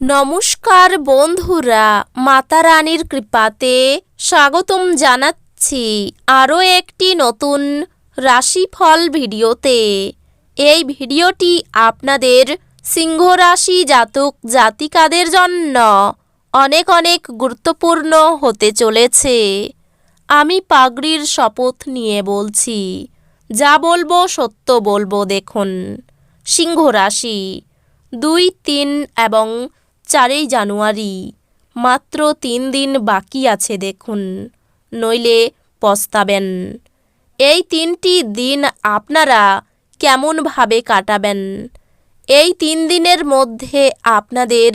নমস্কার বন্ধুরা মাতা রানীর কৃপাতে স্বাগতম জানাচ্ছি আরও একটি নতুন রাশিফল ভিডিওতে। এই ভিডিওটি আপনাদের সিংহ রাশি জাতক জাতিকাদের জন্য অনেক অনেক গুরুত্বপূর্ণ হতে চলেছে। আমি পাগড়ির শপথ নিয়ে বলছি, যা বলব সত্য বলব দেখুন। সিংহ রাশি দুই, তিন এবং চারই জানুয়ারি। মাত্র তিন দিন বাকি আছে দেখুন, নইলে পস্তাবেন। এই তিনটি দিন আপনারা কেমনভাবে কাটাবেন? এই তিন দিনের মধ্যে আপনাদের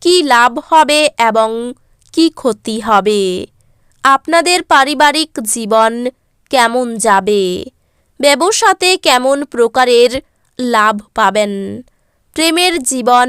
কি লাভ হবে এবং কি ক্ষতি হবে? আপনাদের পারিবারিক জীবন কেমন যাবে? ব্যবসাতে কেমন প্রকারের লাভ পাবেন? প্রেমের জীবন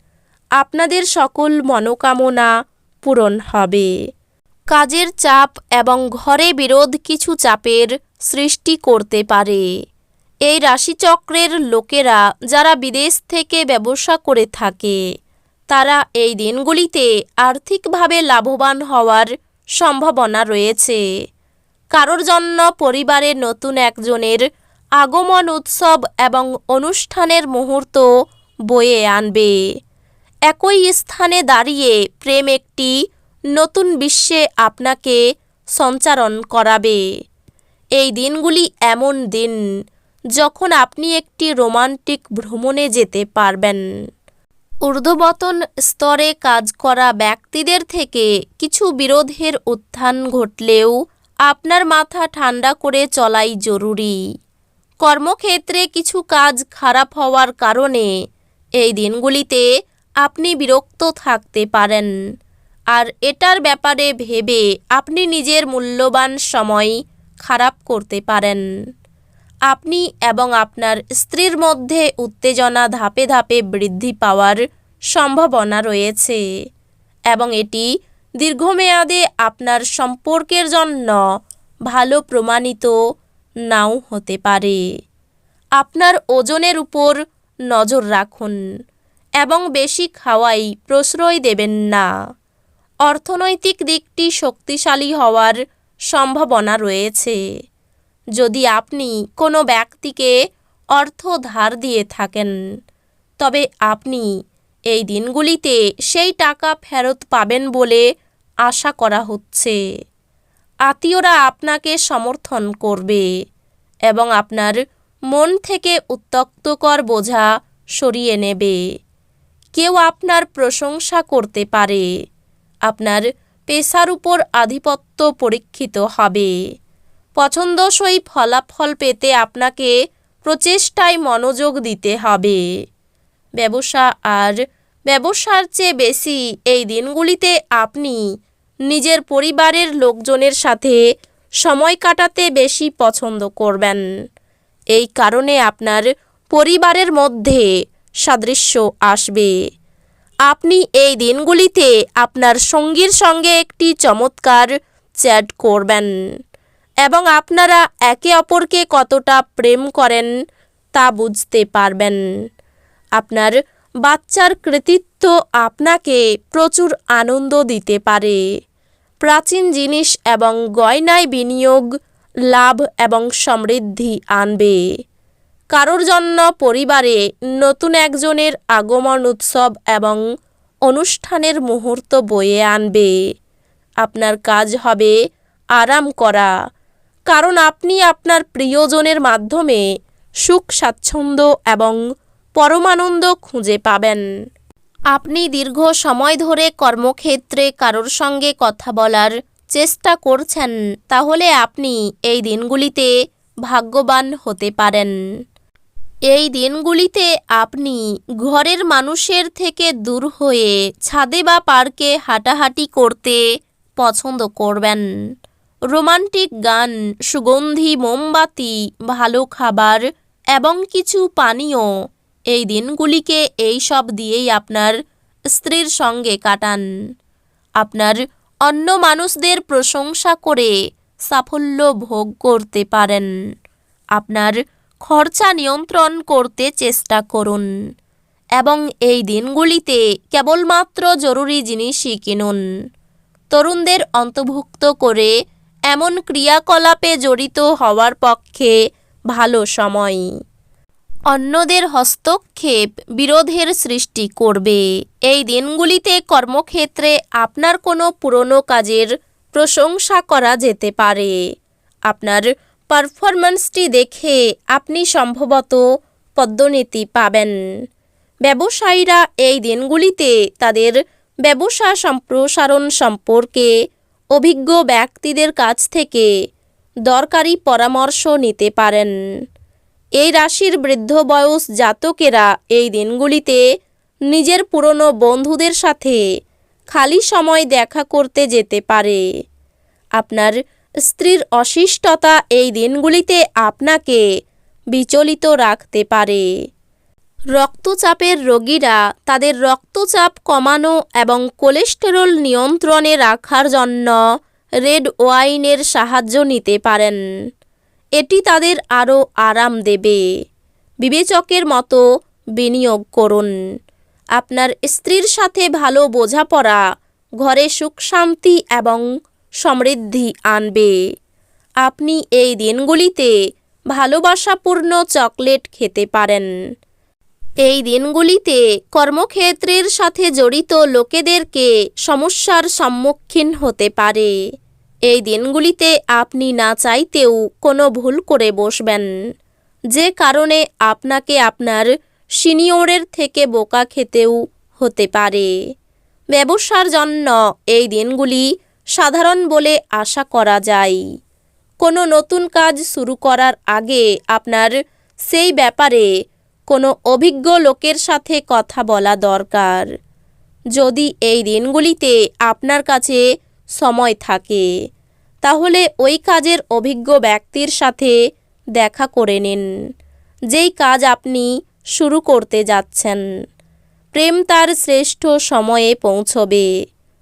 আপনাদের সকল মনোকামনা পূরণ হবে। কাজের চাপ এবং ঘরে বিরোধ কিছু চাপের সৃষ্টি করতে পারে। এই রাশিচক্রের লোকেরা যারা বিদেশ থেকে ব্যবসা করে থাকে, তারা এই দিনগুলিতে আর্থিকভাবে লাভবান হওয়ার সম্ভাবনা রয়েছে। কারোর জন্য পরিবারের নতুন একজনের আগমন উৎসব এবং অনুষ্ঠানের মুহূর্ত বয়ে আনবে। একই স্থানে দাঁড়িয়ে প্রেম একটি নতুন বিশ্বে আপনাকে সঞ্চারণ করাবে। এই দিনগুলি এমন দিন যখন আপনি একটি রোমান্টিক ভ্রমণে যেতে পারবেন। ঊর্ধ্ববতন স্তরে কাজ করা ব্যক্তিদের থেকে কিছু বিরোধের উত্থান ঘটলেও আপনার মাথা ঠান্ডা করে চলাই জরুরি। কর্মক্ষেত্রে কিছু কাজ খারাপ হওয়ার কারণে এই দিনগুলিতে আপনি বিরক্ত থাকতে পারেন। আর এটার ব্যাপারে ভেবে আপনি নিজের মূল্যবান সময় খারাপ করতে পারেন। আপনি এবং আপনার স্ত্রীর মধ্যে উত্তেজনা ধাপে ধাপে বৃদ্ধি পাওয়ার সম্ভাবনা রয়েছে এবং এটি দীর্ঘমেয়াদে আপনার সম্পর্কের জন্য ভালো প্রমাণিত নাও হতে পারে। আপনার ওজনের উপর নজর রাখুন। এবং বেশি খাওয়াই প্রশ্রয় দেবেন না। অর্থনৈতিক দিকটি শক্তিশালী হওয়ার সম্ভাবনা রয়েছে। যদি আপনি কোনো ব্যক্তিকে অর্থ ধার দিয়ে থাকেন, তবে আপনি এই দিনগুলিতে সেই টাকা ফেরত পাবেন বলে আশা করা হচ্ছে। আত্মীয়রা আপনাকে সমর্থন করবে এবং আপনার মন থেকে উত্তক্তকর বোঝা সরিয়ে নেবে। কেউ আপনার প্রশংসা করতে পারে। আপনার পেশার উপর আধিপত্য পরীক্ষিত হবে। পছন্দসই ফলাফল পেতে আপনাকে প্রচেষ্টায় মনোযোগ দিতে হবে। ব্যবসা আর ব্যবসার চেয়ে বেশি এই দিনগুলিতে আপনি নিজের পরিবারের লোকজনের সাথে সময় কাটাতে বেশি পছন্দ করবেন। এই কারণে আপনার পরিবারের মধ্যে সাদৃশ্য আসবে। আপনি এই দিনগুলিতে আপনার সঙ্গীর সঙ্গে একটি চমৎকার চ্যাট করবেন এবং আপনারা একে অপরকে কতটা প্রেম করেন তা বুঝতে পারবেন। আপনার বাচ্চার কৃতিত্ব আপনাকে প্রচুর আনন্দ দিতে পারে। প্রাচীন জিনিস এবং গয়নায় বিনিয়োগ, লাভ এবং সমৃদ্ধি আনবে। কারোর জন্য পরিবারে নতুন একজনের আগমন উৎসব এবং অনুষ্ঠানের মুহূর্ত বয়ে আনবে। আপনার কাজ হবে আরাম করা। কারণ আপনি আপনার প্রিয়জনের মাধ্যমে সুখ, স্বাচ্ছন্দ্য এবং পরমানন্দ খুঁজে পাবেন। আপনি দীর্ঘ সময় ধরে কর্মক্ষেত্রে কারোর সঙ্গে কথা বলার চেষ্টা করছেন, তাহলে আপনি এই দিনগুলিতে ভাগ্যবান হতে পারেন। এই দিনগুলিতে আপনি ঘরের মানুষের থেকে দূর হয়ে ছাদে বা পার্কে হাঁটাহাঁটি করতে পছন্দ করবেন। রোমান্টিক গান, সুগন্ধি, মোমবাতি, ভালো খাবার এবং কিছু পানীয় এই দিনগুলিকে এই সব দিয়েই আপনার স্ত্রীর সঙ্গে কাটান। আপনার অন্য মানুষদের প্রশংসা করে সাফল্য ভোগ করতে পারেন। আপনার খরচা নিয়ন্ত্রণ করতে চেষ্টা করুন এবং এই দিনগুলিতে কেবলমাত্র জরুরি জিনিসই কিনুন। তরুণদের অন্তর্ভুক্ত করে এমন ক্রিয়াকলাপে জড়িত হওয়ার পক্ষে ভালো সময়। অন্যদের হস্তক্ষেপ বিরোধের সৃষ্টি করবে। এই দিনগুলিতে কর্মক্ষেত্রে আপনার কোনো পুরনো কাজের প্রশংসা করা যেতে পারে। আপনার পারফরম্যান্সটি দেখে আপনি সম্ভবত পদ্মনীতি পাবেন। ব্যবসায়ীরা এই দিনগুলিতে তাদের ব্যবসা সম্প্রসারণ সম্পর্কে অভিজ্ঞ ব্যক্তিদের কাছ থেকে দরকারি পরামর্শ নিতে পারেন। এই রাশির বৃদ্ধ বয়স জাতকেরা এই দিনগুলিতে নিজের পুরনো বন্ধুদের সাথে খালি সময় দেখা করতে যেতে পারে। আপনার স্ত্রীর অশিষ্টতা এই দিনগুলিতে আপনাকে বিচলিত রাখতে পারে। রক্তচাপের রোগীরা তাদের রক্তচাপ কমানো এবং কোলেস্টেরল নিয়ন্ত্রণে রাখার জন্য রেড ওয়াইনের সাহায্য নিতে পারেন। এটি তাদের আরও আরাম দেবে। বিবেচকের মতো বিনিয়োগ করুন। আপনার স্ত্রীর সাথে ভালো বোঝাপড়া, ঘরে সুখ শান্তি এবং সমৃদ্ধি আনবে। আপনি এই দিনগুলিতে ভালোবাসাপূর্ণ চকলেট খেতে পারেন। এই দিনগুলিতে কর্মক্ষেত্রের সাথে জড়িত লোকেদেরকে সমস্যার সম্মুখীন হতে পারে। এই দিনগুলিতে আপনি না চাইতেও কোনো ভুল করে বসবেন। যে কারণে আপনাকে আপনার সিনিয়রের থেকে বোকা খেতেও হতে পারে। ব্যবসার জন্য এই দিনগুলি সাধারণ বলে আশা করা যায়। কোনো নতুন কাজ শুরু করার আগে আপনার সেই ব্যাপারে কোনো অভিজ্ঞ লোকের সাথে কথা বলা দরকার। যদি এই দিনগুলিতে আপনার কাছে সময় থাকে, তাহলে ওই কাজের অভিজ্ঞ ব্যক্তির সাথে দেখা করে নিন। যেই কাজ আপনি শুরু করতে যাচ্ছেন, প্রেম তার শ্রেষ্ঠ সময়ে পৌঁছবে।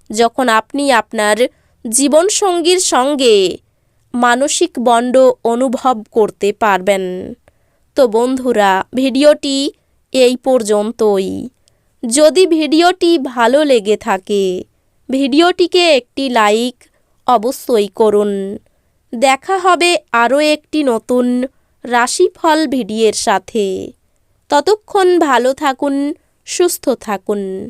যখন আপনি আপনার জীবনসঙ্গীর সঙ্গে মানসিক বন্ড অনুভব করতে পারবেন। তো বন্ধুরা, ভিডিওটি এই পর্যন্তই। যদি ভিডিওটি ভালো লেগে থাকে, ভিডিওটিকে একটি লাইক অবশ্যই করুন। দেখা হবে আরও একটি নতুন রাশিফল ভিডিওর সাথে। ততক্ষণ ভালো থাকুন, সুস্থ থাকুন।